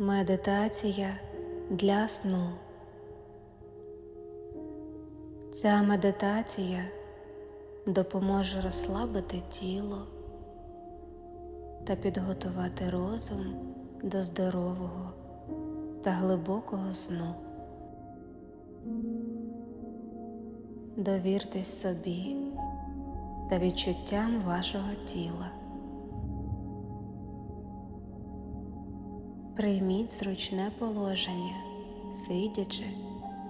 Медитація для сну. Ця медитація допоможе розслабити тіло та підготувати розум до здорового та глибокого сну. Довіртесь собі та відчуттям вашого тіла. Прийміть зручне положення, сидячи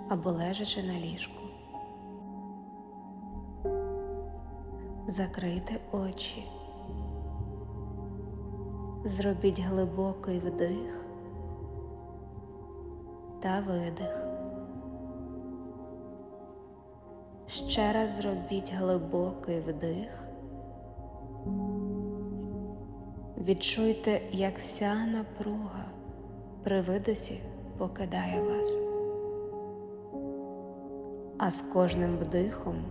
або лежачи на ліжку. Закрийте очі. Зробіть глибокий вдих та видих. Ще раз зробіть глибокий вдих. Відчуйте, як вся напруга при видосі покидає вас, а з кожним вдихом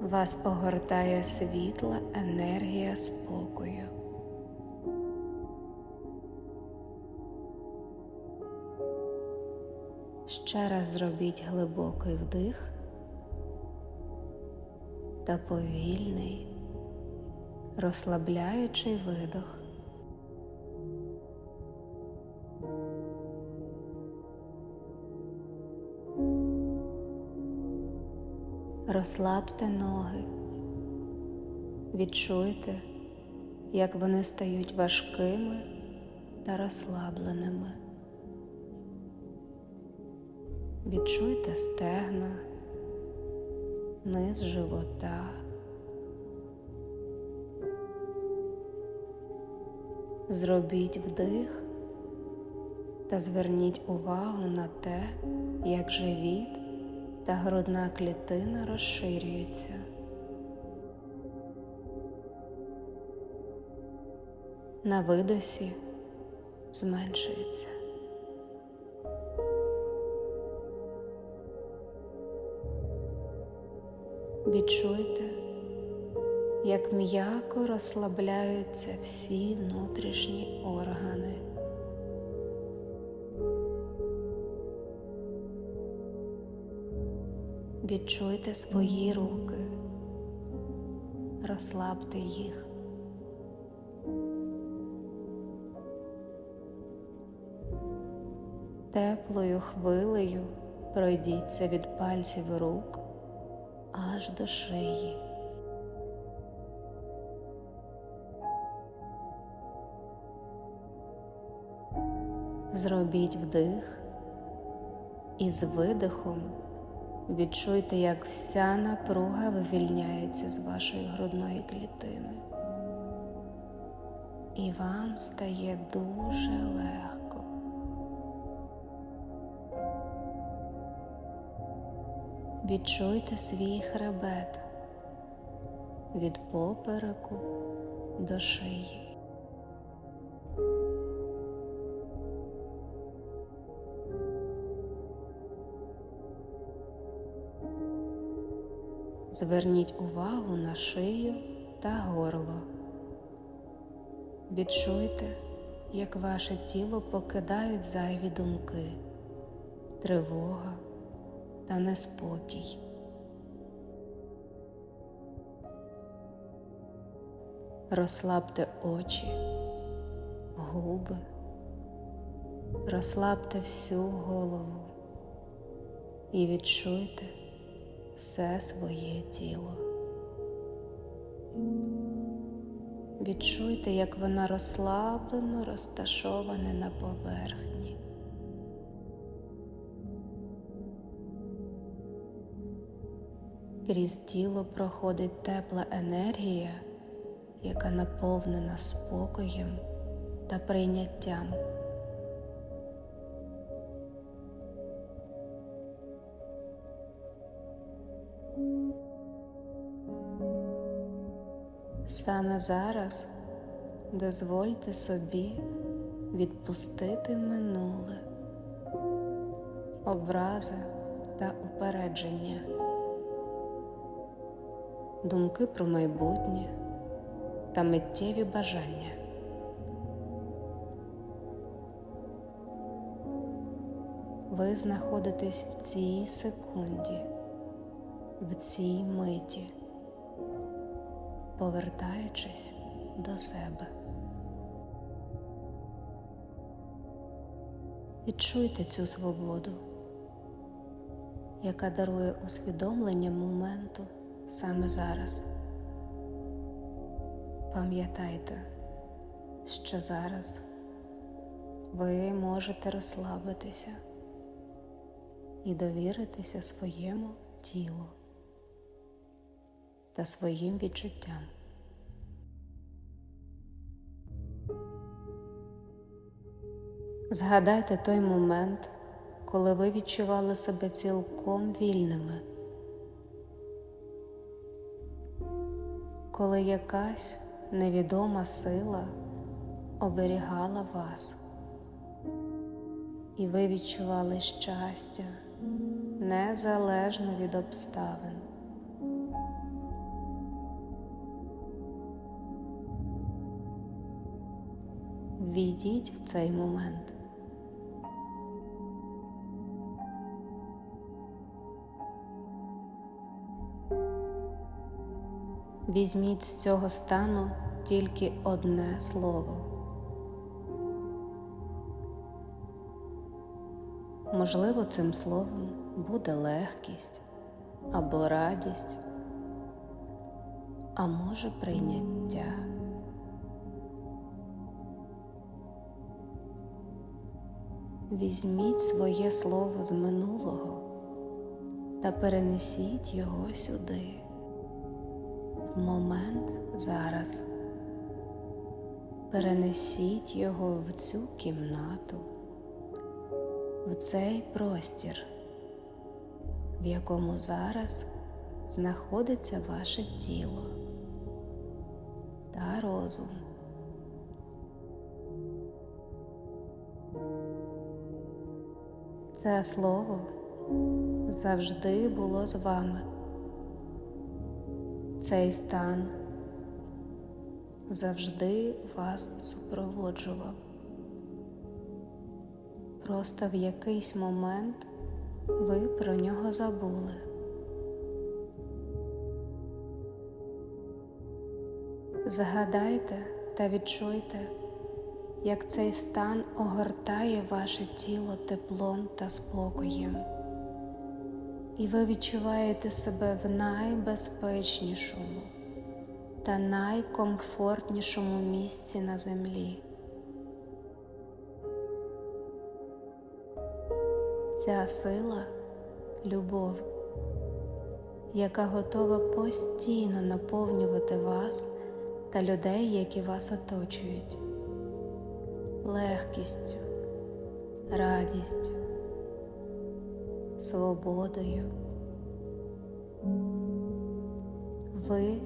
вас огортає світла енергія спокою. Ще раз зробіть глибокий вдих та повільний, розслабляючий видох. Розслабте ноги, відчуйте, як вони стають важкими та розслабленими. Відчуйте стегна, низ живота. Зробіть вдих та зверніть увагу на те, як живіт та грудна клітина розширюються. На видосі зменшується. Відчуйте, як м'яко розслабляються всі внутрішні органи. Відчуйте свої руки, розслабте їх. Теплою хвилею пройдіться від пальців рук аж до шиї. Зробіть вдих і з видихом відчуйте, як вся напруга вивільняється з вашої грудної клітини. І вам стає дуже легко. Відчуйте свій хребет від попереку до шиї. Зверніть увагу на шию та горло. Відчуйте, як ваше тіло покидають зайві думки, тривога та неспокій. Розслабте очі, губи, розслабте всю голову і відчуйте все своє тіло. Відчуйте, як вона розслаблено розташоване на поверхні. Крізь тіло проходить тепла енергія, яка наповнена спокоєм та прийняттям. Саме зараз дозвольте собі відпустити минуле, образи та упередження, думки про майбутнє та миттєві бажання. ви знаходитесь в цій секунді, в цій миті, повертаючись до себе. Відчуйте цю свободу, яка дарує усвідомлення моменту саме зараз. Пам'ятайте, що зараз ви можете розслабитися і довіритися своєму тілу та своїм відчуттям. Згадайте той момент, коли ви відчували себе цілком вільними, коли якась невідома сила оберігала вас, і ви відчували щастя незалежно від обставин. Війдіть в цей момент. Візьміть з цього стану тільки одне слово. Можливо, цим словом буде легкість або радість, а може прийняття. Візьміть своє слово з минулого та перенесіть його сюди, в момент зараз. Перенесіть його в цю кімнату, в цей простір, в якому зараз знаходиться ваше тіло та розум. Це слово завжди було з вами. Цей стан завжди вас супроводжував. Просто в якийсь момент ви про нього забули. Згадайте та відчуйте, як цей стан огортає ваше тіло теплом та спокоєм, і ви відчуваєте себе в найбезпечнішому та найкомфортнішому місці на землі. Ця сила любов, яка готова постійно наповнювати вас та людей, які вас оточують, легкістю, радістю, свободою. Ви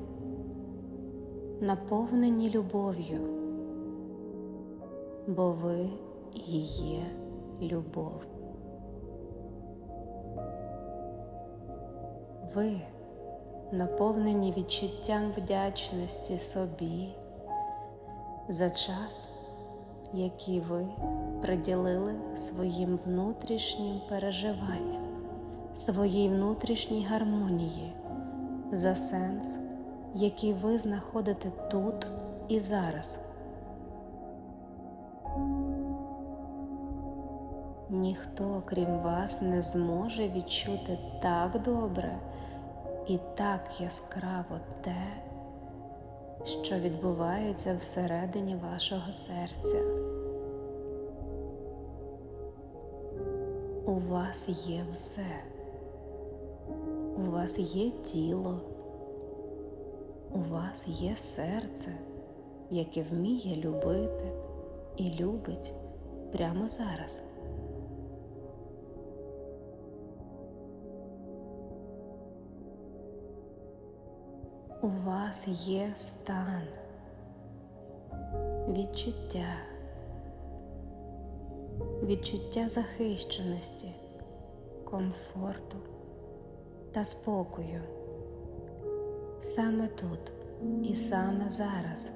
наповнені любов'ю, бо ви і є любов. Ви наповнені відчуттям вдячності собі за час, який ви приділили своїм внутрішнім переживанням, своїй внутрішній гармонії, за сенс, який ви знаходите тут і зараз. Ніхто, крім вас, не зможе відчути так добре і так яскраво те, що відбувається всередині вашого серця. У вас є все, у вас є тіло, у вас є серце, яке вміє любити і любить прямо зараз. У вас є стан, відчуття, відчуття захищеності, комфорту та спокою. Саме тут і саме зараз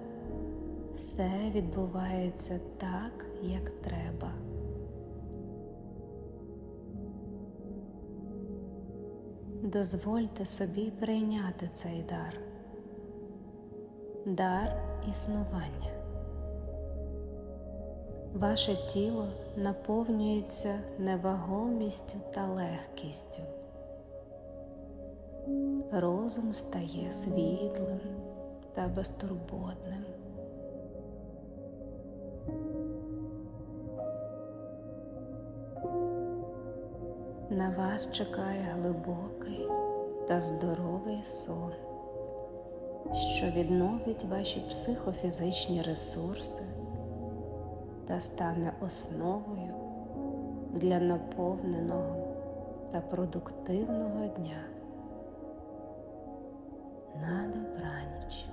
все відбувається так, як треба. дозвольте собі прийняти цей дар, дар існування. Ваше тіло наповнюється невагомістю та легкістю. Розум стає світлим та безтурботним. На вас чекає глибокий та здоровий сон, що відновить ваші психофізичні ресурси та стане основою для наповненого та продуктивного дня. На добраніч.